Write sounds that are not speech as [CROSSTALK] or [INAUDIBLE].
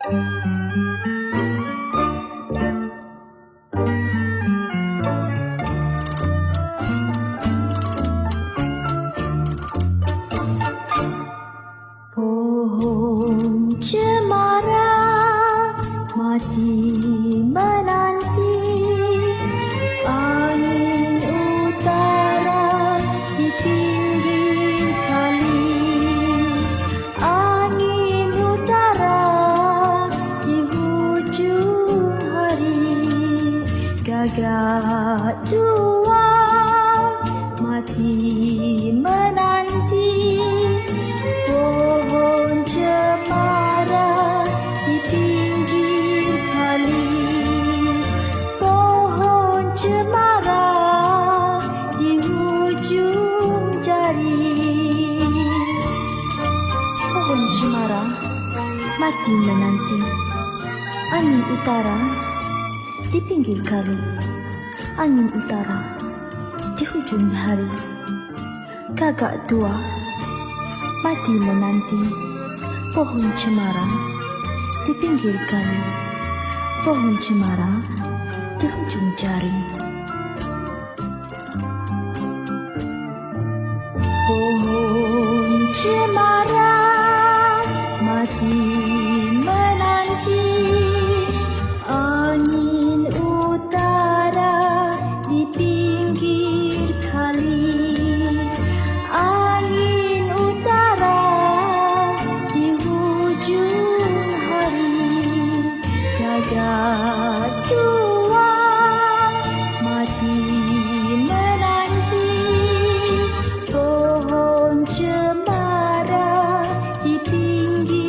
Pohon [LAUGHS] gagak dua mati menanti. Pohon cemara di pinggir kali. Pohon cemara di hujung jari. Pohon cemara mati menanti. Angin utara di pinggir kali angin utara di hujung hari. Gagak tua mati menanti pohon cemara di pinggir kali. Pohon cemara di hujung jari. Pohon cemara pinggir kali angin utara di hujung hari. Gagak tua mati menanti. Pohon cemara di pinggir